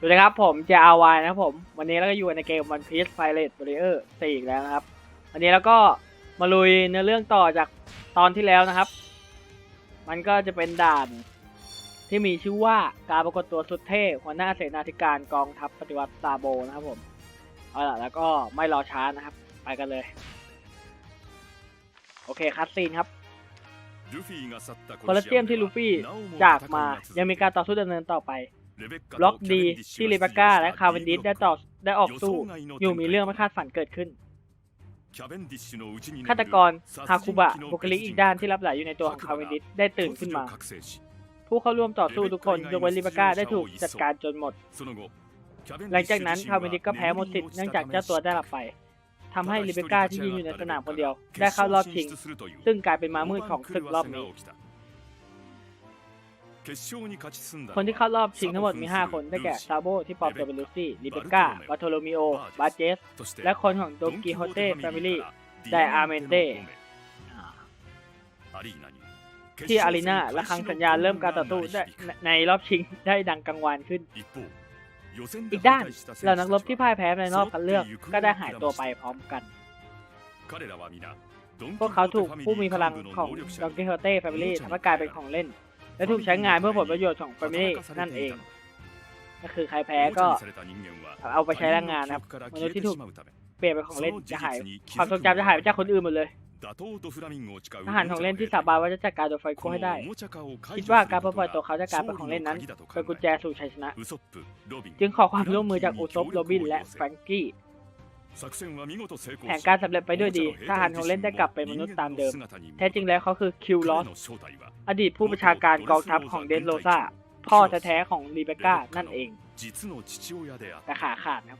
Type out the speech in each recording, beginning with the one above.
สวัสดีครับผมเจ้าวายนะครับผม วันนี้เราก็อยู่ในเกมบันทีสไฟ Pirate Warrior 4อีกแล้วนะครับ วันนี้เราก็มาลุยในเรื่องต่อจากตอนที่แล้วนะครับ มันก็จะเป็นด่านที่มีชื่อว่าการปรากฏตัวสุดเท่หัวหน้าเสนาธิการกองทัพปฏิวัติซาโบนะครับผม เอาล่ะแล้วก็ไม่รอช้านะครับ ไปกันเลย โอเคคัดซีนครับคอลลเจียมที่ลูฟี่จากมายังมีการต่อสู้ดำเนินต่อไป ล็อกดีที่ริเบกาและคาร์เวนดิสได้ตอบได้ออกสู้ อยู่มีเรื่องไม่คาดฝันเกิดขึ้นฆาตกรฮาคุบะบุคลิกอีกด้านที่รับไหลยอยู่ในตัวของคาเวนดิสได้ตื่นขึ้นมา ผู้เข้าร่วมต่อสู้ทุกคนยกเว้นริเบกาได้ถูกจัดการจนหมด หลังจากนั้นคาร์เวนดิสก็แพ้หมดสิทธิ์เนื่องจากเจ้าตัวได้หลับไปทำให้ริเบกาที่ยืนอยู่ในสนามคนเดียว ได้เข้ารอบชิง ซึ่งกลายเป็นม้ามืดของศึกรอบนี้ คนที่เข้ารอบชิงทั้งหมดมี 5 คนได้แก่ซาโบที่ปลอบตัวเป็นลูซี่ลิเบก้าบาโทโลมิโอบาเจส และคนของโดกิโฮเต้แฟมิลี่ไดอาร์เมนเต้ที่อารีนาและครั้งสัญญาเริ่มการต่อสู้ในรอบชิงได้ดังกังวานขึ้น อีกด้านเหล่านักรบที่พ่ายแพ้ในรอบคัดเลือกก็ได้หายตัวไปพร้อมกัน พวกเขาถูกผู้มีพลังของดองเกโฮเต้แฟมิลี่ทำให้กลายเป็นของเล่น และถูกใช้งานเพื่อผลประโยชน์ของแฟมิลี่นั่นเอง ก็คือใครแพ้ก็เอาไปใช้แรงงานนะครับมนุษย์ที่ถูกเปลี่ยนเป็นของเล่นจะหายความทรงจำจะหายไปจากคนอื่นหมดเลยทหารของเล่นที่สาบานว่าจะจัดการโดยไฟโคให้ได้ คิดว่าการปล่อยตัวเขาจะกการเป็นของเล่นนั้นเป็นกุญแจสู่ชัยชนะ จึงขอความร่วมมือจากอุซบโรบินและแฟรงกี้ แผนการสำเร็จไปด้วยดี ทหารของเล่นได้กลับเป็นมนุษย์ตามเดิม แท้จริงแล้วเขาคือคิวลอส อดีตผู้ประชาการกองทัพของเดนโลซาพ่อแท้ๆของรีเบก้านั่นเองแต่ขาขาดครับ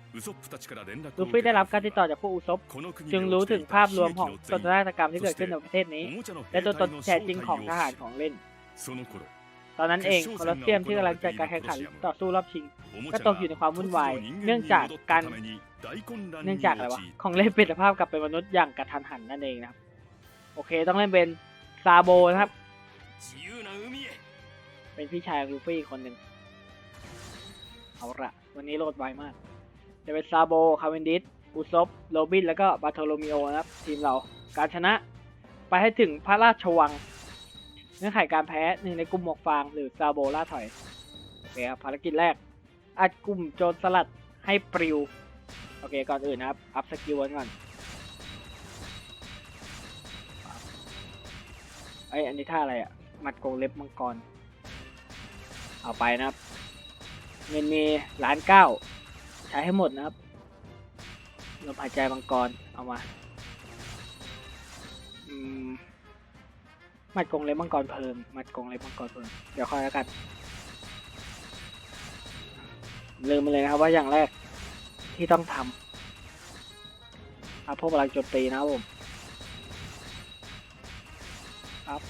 ลูฟี่ได้รับการติดต่อจากผู้อุซบจึงรู้ถึงภาพรวมของสนทนากรรมที่เกิดขึ้นในประเทศนี้ และตัวตนแท้จริงของทหารของเล่น ตอนนั้นเองโคลอสเซียมที่กำลังจัดการแข่งขันต่อสู้รอบชิง ก็ตกอยู่ในความวุ่นวาย เนื่องจากการ เนื่องจากอะไรวะ ของเล่นเปลี่ยนสภาพกลับเป็นมนุษย์อย่างกระทันหันนั่นเองนะครับ โอเคต้องเล่นเป็นซาโบนะครับ เป็นพี่ชายลูฟี่คนหนึ่งเอาละวันนี้โหลดไวมาก จะเป็นซาโบ คาเวนดิสอุซบโรบิน แล้วก็บาโทโลมิโอนะครับ ทีมเรา การชนะไปให้ถึงพระราชวังเนื้อไขการแพ้หนึ่งในกลุ่มหมวกฟางหรือซาโบล่าถอยโอเคครับภารกิจแรก อัดกลุ่มโจรสลัดให้ปลิว โอเค ก่อนอื่นนะครับ อัพสกิลก่อน ไออันนี้ท่าอะไรอะ่ะ มัดโกงเล็บมังกร เอาไปนะครับ เงินมีล้านเก้า ใช้ให้หมดนะครับ ลมหายใจมังกร เอามา อืม มัดกงเล็บมังกรเพิ่มมัดกงเล็บมังกรเพิ่มเดี๋ยวค่อยแล้วกัน ลืมไปเลยนะครับว่าอย่างแรก ที่ต้องทำอาภบพวกพลังจมตีนะผมครับ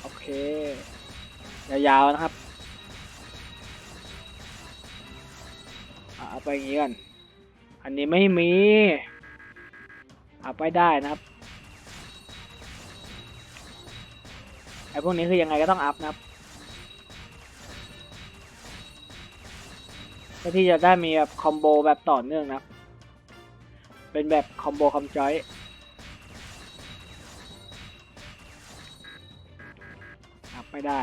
โอเค ยาวๆนะครับเอาไปอย่างนี้กันอันนี้ไม่มีเอาไปได้นะครับไอ้พวกนี้คือยังไงก็ต้องอัพนะครับ พื่อที่จะได้มีแบบคอมโบแบบต่อเนื่องนะ เป็นแบบคอมโบคอมจอยอัพไม่ได้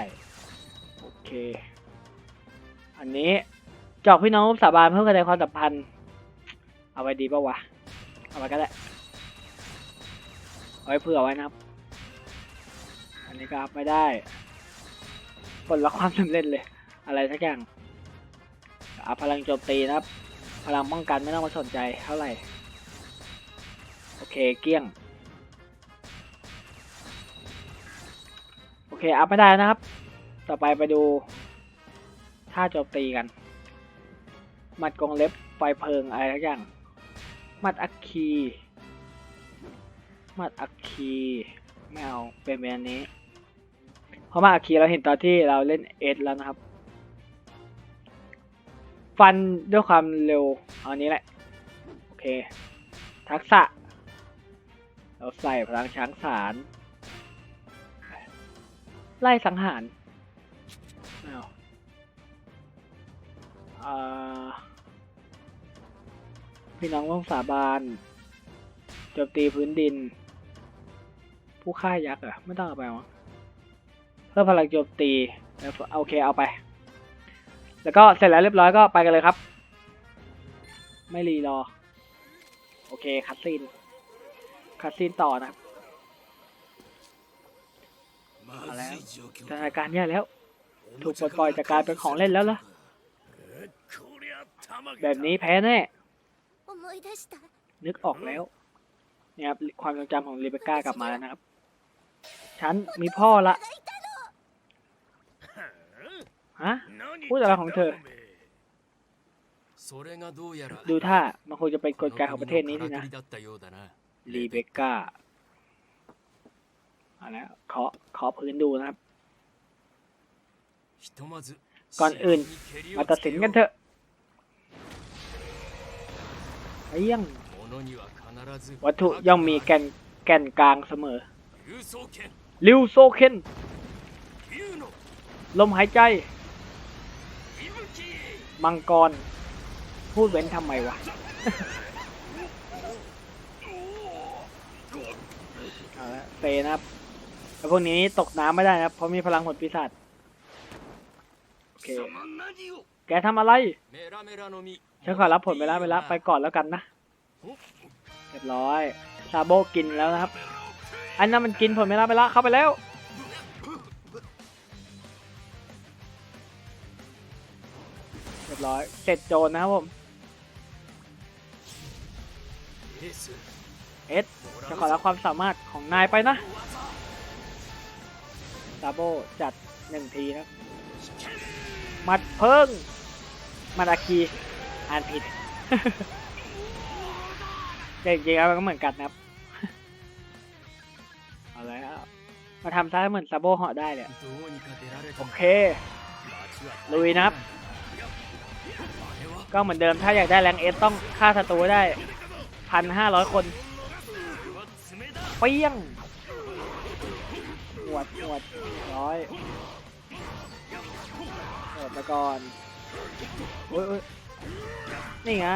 โอเค อันนี้จอกพี่น้องร่วมสาบานเพื่อกระจายความสัมพันธ์ เอาไว้ดีป่าวะ เอาไว้ก็ได้ เอาไว้เผื่อไว้นะครับ อันนี้ก็อัพไม่ได้ผลละความสำเร็จเลย อะไรสักอย่าง อัพพลังโจมตีนะครับ พลังป้องกันไม่ต้องมาสนใจเท่าไหร่ โอเคเกลี้ยง โอเค อัพไม่ได้นะครับ ต่อไปไปดูท่าโจมตีกัน หมัดกรงเล็บไฟเพลิงอะไรทักอย่าง หมัดอัคคี หมัดอัคคีไม่เอาเป็นแบบนี้เพราะหมัดอัคคีเราเห็นตอนที่เราเล่นเอสแล้วนะครับ ฟันด้วยความเร็วเอาอันนี้แหละ โอเค ทักษะ เราใส่พลังช้างสารไล่สังหารอ้าวอ่าพี่น้องต้องสาบานโจมตีพื้นดิน ผู้ฆ่ายักษ์อะไม่ต้องเอาไปมั้งเพิ่มพลังโจมตีโอเคเอาไป แล้วก็เสร็จแล้วเรียบร้อยก็ไปกันเลยครับ ไม่รีรอ โอเคคัดซีนคัดซีนต่อนะครัมาแล้วสถานการณ์แย่แล้ว ถูกปลดปล่อยจากการเป็นของเล่นแล้วล่ะ แบบนี้แพ้แน่ นึกออกแล้วนะครับความทรงจำของรีเบคก้ากลับมาแล้วนะครับ ฉันมีพ่อละ ฮะพูดอะไรของเธอ ดูท่ามันคงจะเป็นกฎการของประเทศนี้ที่นะรีเบคก้าเอาละขอขอพื้นดูนะครับ ก่อนอื่น มาตัดสินกันเถอะไอ้ยังวัตถุย่อมมีแกนแกนกลางเสมอลิวโซเคนลมหายใจ มังกร พูดเว้นทำไมวะเอาละเฟยนะครับพวกนี้ตกน้ำไม่ได้นะเพราะมีพลังหดปีศาจโอเค แกทำอะไรฉันขอรับผลไปแล้วไปล้ไปก่อนแล้วกันนะเรียบร้อยซาโบกินแล้วนะครับ อันนั้นมันกินผลไปแล้วไปละเข้าไปแล้ว อเสร็จโจนนะครับผมเอสจะขอรับความสามารถของนายไปนะซาโบจัดหนึ่งทีนะมัดเพิ่งมาดากีอ่านผิดเจริงๆแล้วก็เหมือนกันนะครับเอาแล้วมาทำซะเหมือนซาโบเหาะได้เลยโอเคลุยนะครับ ก็เหมือนเดิมถ้าอยากได้แรงเอสต้องฆ่าศัตรูได้พันห้าร้อยคนเปี้ยงหวดหวดร้อยเปิดมาก่อนโอ้ยนี่ไง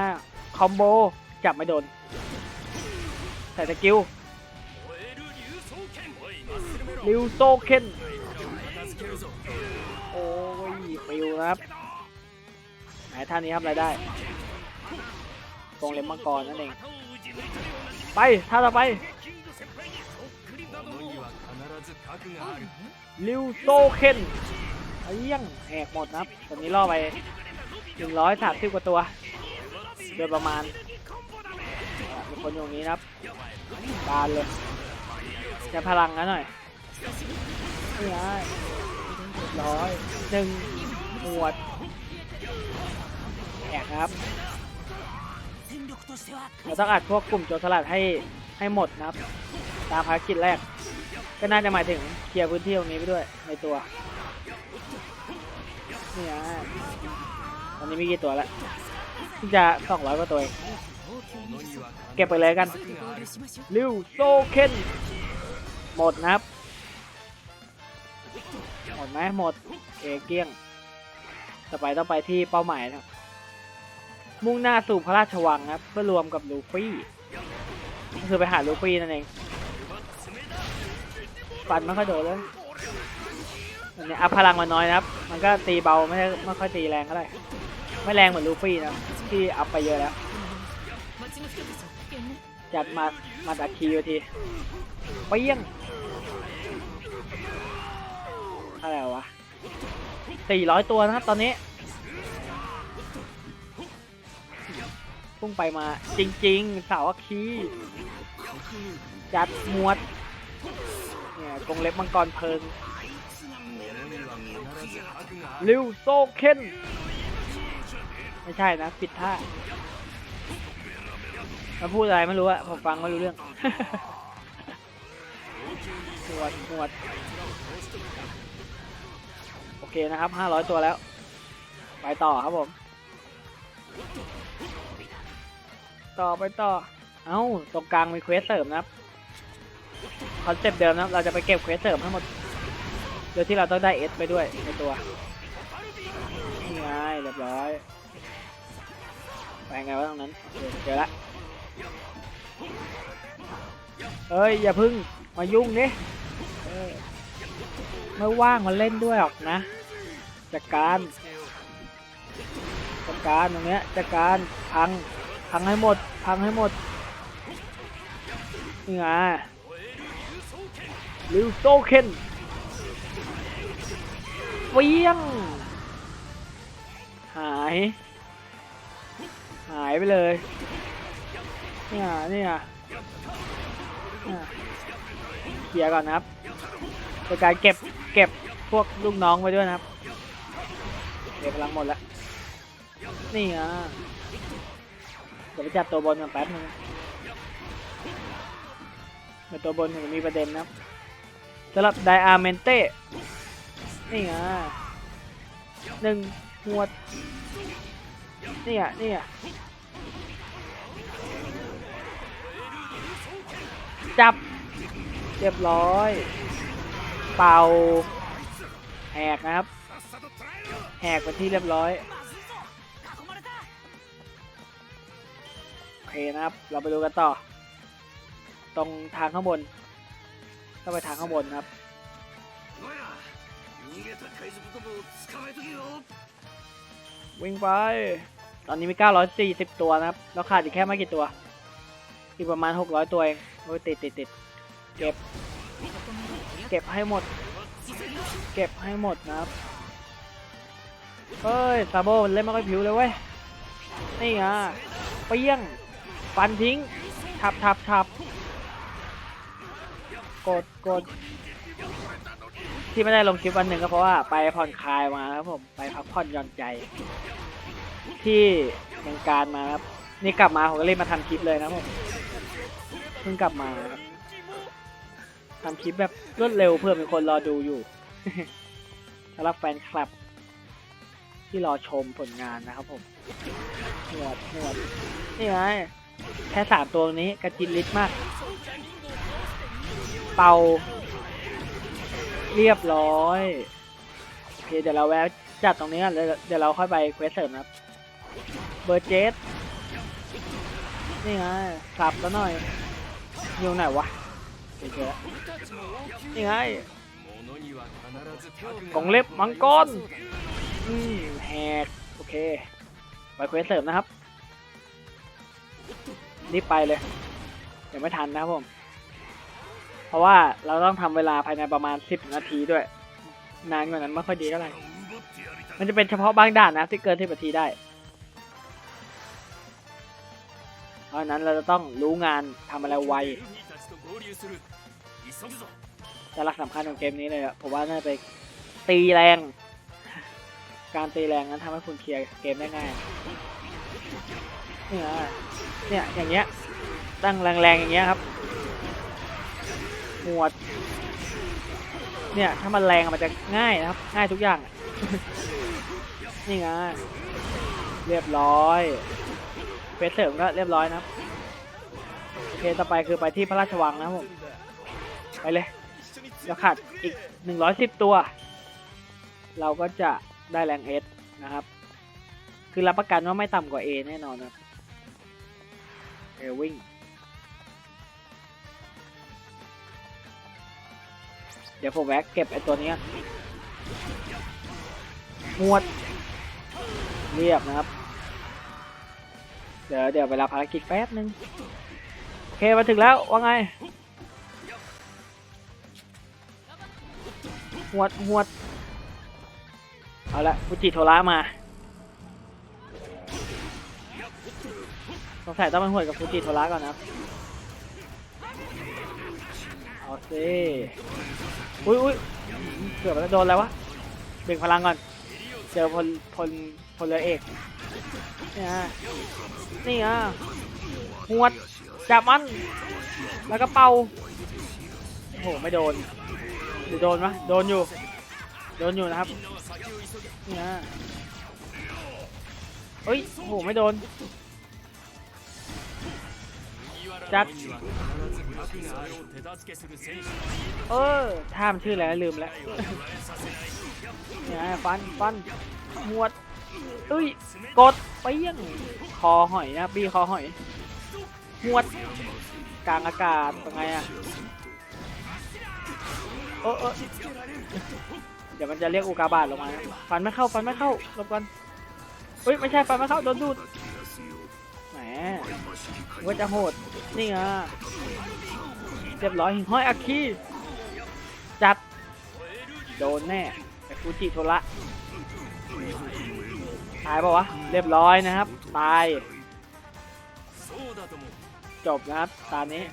คอมโบ จับไม่โดน ใส่สกิลริวโซเคนโอ้ยฟิวนะครับ หาท่านี้ครับรายได้ตรงเล็มมังกรนั่นเอง ไปท่าต่อไปลิวโซเคนเอี้ยงแหกหมดนะครับตอนนี้ล่อไปหนึ่งร้อยสามสิบกว่าตัวโดยประมาณมีคนอยู่างนี้นะครับบานเลยจะพลังนะหน่อยไม่ได้ร้อยหนึ่งหมวด กนะครับเราต้องอัดพวกกลุ่มโจรสลัดให้ให้หมดนะครับ ตามภารกิจแรก ก็น่าจะหมายถึงเคลียร์พื้นที่ตรงนี้ไปด้วยในตัวนี่ฮะตอนนี้มีกี่ตัวแล้วจะสองร้อยกว่าตัวเก็บไปเลยกันลิวโซเคนหมดนะครับ หมดไหมหมดเอเกียงต่อไปต้องไปที่เป้าหมายนะครับ มุ่งหน้าสู่พระราชวังครับ เพื่อรวมกับลูฟี่ก็คือไปหาลูฟี่นั่นเองฟันไม่ค่อยโดนเลยอันนี้อัพพลังมันน้อยนะครับ มันก็ตีเบาไม่ได้ไม่ค่อยตีแรงเท่าไหร่ไม่แรงเหมือนลูฟี่นะที่อัพไปเยอะแล้ว จัดมามาดักคีอยู่ทีเปรี้ยงอะไรวะสี่ร้อยตัวนะครับตอนนี้ พุ่งไปมาจริง ๆ สาวคีจัดมวดเนี่ยกรงเล็บมังกรเพลิงลิวโซเคนไม่ใช่นะปิดท่ามาพูดอะไรไม่รู้อะผมฟังไม่รู้เรื่องหวดหวดโอเคนะครับ 500 ตัวแล้ว ไปต่อครับผม ต่อไปต่อ เอ้า ตรงกลางมีเควสเสริมนะครับคอนเซปต์เดิมนะเราจะไปเก็บเควสเสริมทั้งหมดโดยที่เราต้องได้เอสไปด้วยในตัวนี่ไงเรียบร้อย ไปไงวะตรงนั้นโอเคเจอละเอ้ย อย่าพึ่งมายุ่งดิเออไม่ว่างมาเล่นด้วยหรอกนะจัดการจัดการตรงเนี้ยจัดการพัง พังให้หมด พังให้หมดนี่ไงลิวโซเคนเวียง หาย หายไปเลยนี่ยเนี่ยเนี่ยเคลียร์ก่อนนะครับโดยการเก็บเก็บพวกลูกน้องไว้ด้วยนะครับเก็บพลังหมดแล้วนี่อะ เดี๋ยวไปจับตัวบนกันแป๊บนึงเดี๋ยวตัวบนถึงมีประเด็นนะครับสำหรับไดอาร์เมนเต้ นี่อะหนึ่งหวด นี่อะนี่อะจับ เรียบร้อย เป่าแหกนะครับ แหกไปที่เรียบร้อย คนะครับ เราไปดูกันต่อ ตรงทางข้างบนก็ไปทางข้างบนครับวิ่งไป ตอนนี้มี 940 ตัวนะครับ เราขาดอีกแค่ไม่กี่ตัว อีกประมาณ 600 ตัวเองโอ้ยติดติดติดเก็บ เก็บให้หมด เก็บให้หมดนะครับ เฮ้ย ซาโบเล่นไม่ค่อยผิวเลยเว้ย นี่อะเปี้ยง ฟันทิ้งทับทับทับกดกดที่ไม่ได้ลงคลิปวันหนึ่งก็เพราะว่าไปผ่อนคลายมาครับผมไปพักผ่อนหย่อนใจ ที่เมืองการมาครับนี่กลับมาผมก็เลยมาทำคลิปเลยนะผมเพิ่งกลับมาครับทำคลิปแบบรวดเร็วเพื่อมีคนรอดูอยู่สำหรับแฟนคลับ ที่รอชมผลงานนะครับผมหวดหวดนี่ไง แค่สามตัวนี้กระจินลิตมาก เป่า เรียบร้อยโอเคเดี๋ยวเราแวะจัดตรงนี้ก่อนเดี๋ยวเราค่อยไปเควสเสริมครับ เบอร์เจสนี่ไงสับแล้วหน่อยอยู่ไหนวะเจอนี่ไงกองเล็บมังกรอืมแหกโอเค ไปเควสเสริมนะครับ นี่ไปเลย เดี๋ยวไม่ทันนะผม เพราะว่าเราต้องทำเวลาภายในประมาณ10นาทีด้วย นานกว่านั้นไม่ค่อยดีเท่าไหร่ มันจะเป็นเฉพาะบางด่านนะที่เกินสิบนาทีได้ เพราะนั้นเราจะต้องรู้งานทำอะไรไวจะรักสำคัญของเกมนี้เลยผมว่าน่าไปตีแรง การตีแรงนั้นทำให้คุณเคลียร์เกมได้ง่ายนี่นะ เนี่ย อย่างเงี้ย ตั้งแรงๆอย่างเงี้ยครับ หมวด เนี่ย ถ้ามันแรงมันจะง่ายนะครับ ง่ายทุกอย่าง นี่ไง เรียบร้อยเฟสเสริมก็เรียบร้อยนะครับโอเค ต่อไปคือไปที่พระราชวังนะครับผม ไปเลย เราขาดอีกหนึ่งร้อยสิบตัว เราก็จะได้แรงเอสนะครับ คือรับประกันว่าไม่ต่ำกว่า A แน่นอนนะ เอวิ่งเดี๋ยวผมแวะเก็บไอ้ตัวนี้ยหวด เรียบนะครับ เดี๋ยวเดี๋ยวเวลาภารกิจแป๊บนึง โอเค มาถึงแล้วว่าไงหวดหวด เอาละฟูจิโทระมา สงสัยต้องไปหวดกับฟูจิโทระก่อนนะครับเอาสิอุ้ยอุ้ยเกือบจะโดนแล้ววะเบ่งพลังก่อน เจอพลพลพลเรือเอกนี่ฮะนี่ฮะหวดจับมัน แล้วก็เป่าโอ้โหไม่โดนหรือโดนวะโดนอยู่ โดนอยู่นะครับนี่ฮะเฮ้ยโอ้โหไม่โดน จัด เออท่ามชื่อแล้วลืมแล้วเนี่ยฟันฟันหวดเอ้ย กดไปยังคอหอยนะบีคอหอยหวด กลางอากาศเป็นไงอะเออเออเดี๋ยวมันจะเรียกอุกาบาตลงมา ฟันไม่เข้า ฟันไม่เข้ารบกวนเฮ้ย ไม่ใช่ ฟันไม่เข้า โดนดูด ก็จะโหด นี่อะเรียบร้อยห้อยอคีจัด โดนแน่แต่กูจิโทระตายปะวะ เรียบร้อยนะครับ ตาย จบนะครับ ตานี้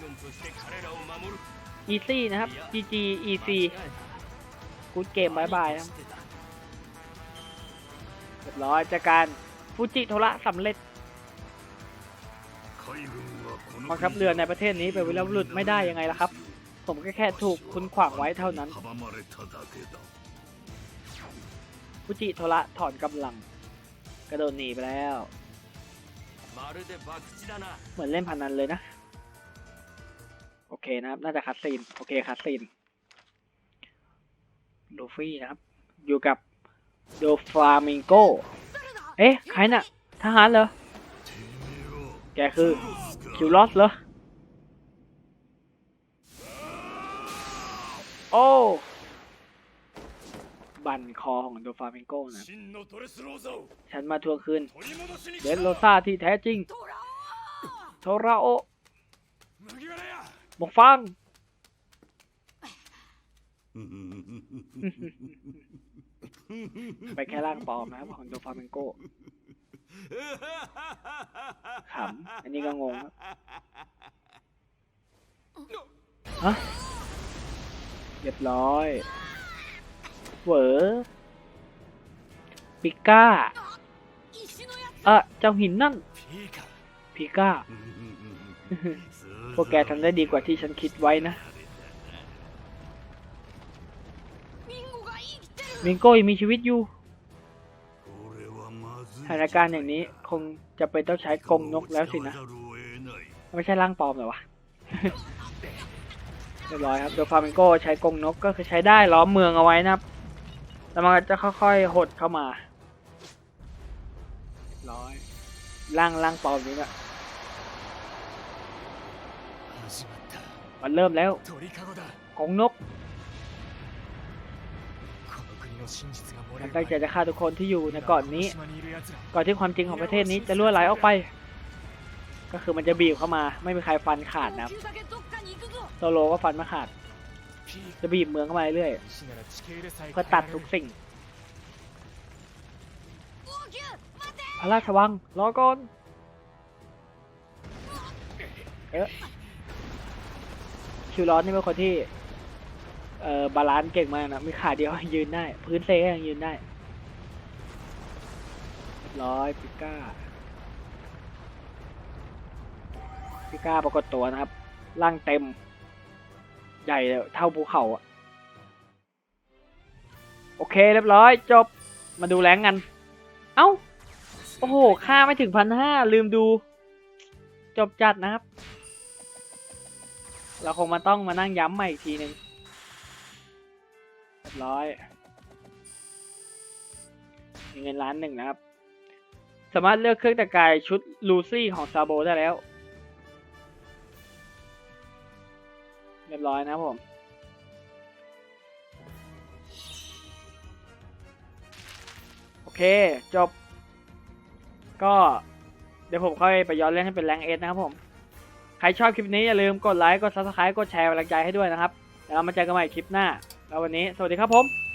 อีซี่นะครับ GG EC กูเกมบายบายนะเรียบร้อยจากการฟูจิโทระสำเร็จ กองทับเรือในประเทศนี้เป็นวิลลุดไม่ได้ยังไงล่ะครับ ผมก็แค่ถูกคุณขวางไว้เท่านั้นฟูจิโทระถอนกำลัง กระโดดหนีไปแล้ว เหมือนเล่นพันนันเลยนะ โอเคนะครับ น่าจะคัดซีน โอเคคัดซีนลูฟี่นะครับ อยู่กับโดฟามิงโก เอ๊ะ ใครนะ่ะทหารเหรอ แกคือ คิวลอสเหรอ โอ้ บันคอของโดฟาเมงโกนะ ฉันมาทวงคืน เดนโรซาที่แท้จริง โทราโอหมกฟังไปแค่ร่างปลอมนะของโดฟาเมงโก้ ขำอันนี้ก็งงฮะเรียบร้อยเวอร์ปิก้าเอ่อเจ้าหินนั่นพิก้าพวกแกทำได้ดีกว่าที่ฉันคิดไว้นะมิงโก้ยังมีชีวิตอยู่ สถานการณ์อย่างนี้คงจะเป็นต้องใช้กรงนกแล้วสินะ ไม่ใช่ร่างปลอมหรอวะเรียบร้อยครับโดยฟามิงโก้ใช้กรงนกก็คือใช้ได้ล้อมเมืองเอาไว้นะครับ แล้วมันจะค่อยๆหดเข้ามาร้อยร่างร่างปลอมนี้นะมันเริ่มแล้วกรงนก ฉันตั้งใจจะฆ่าทุกคนที่อยู่ในก่อนนี้ ก่อนที่ความจริงของประเทศนี้จะล่วไหลออกไป ก็คือมันจะบีบเข้ามา ไม่มีใครฟันขาดนะโซโลก็ฟันไม่ขาด จะบีบเมืองเข้ามาเรื่อยเพื่อตัดทุกสิ่งพระาชวังรอก่อนเออคิวร้อนนี่เป็นคนที่ เออบาลานซ์เก่งมากนะ มีขาเดียวยืนได้ พื้นเซก็ยังยืนได้ร้อยปิก้าปิก้าปรากฏตัวนะครับ ร่างเต็ม ใหญ่เท่าภูเขาอะโอเคเรียบร้อย จบ มาดูแรงกัน เอ้า โอ้โห ค่าไม่ถึงพันห้าลืมดู จบจัดนะครับ เราคงมาต้องมานั่งย้ำใหม่อีกทีหนึ่ง บร้อยมีเงินล้านหนึ่งนะครับ สามารถเลือกเครื่องแต่งกายชุดลูซี่ของซาโบได้แล้ว เรียบร้อยนะผมโอเค จบ ก็เดี๋ยวผมค่อยไปย้อนเล่นให้เป็นแรงเอสนะครับผม ใครชอบคลิปนี้อย่าลืมกดไลค์ กด subscribe กดแชร์กำลังใจให้ด้วยนะครับ แล้วเรามาเจอกันใหม่คลิปหน้า แล้ววันนี้ สวัสดีครับผม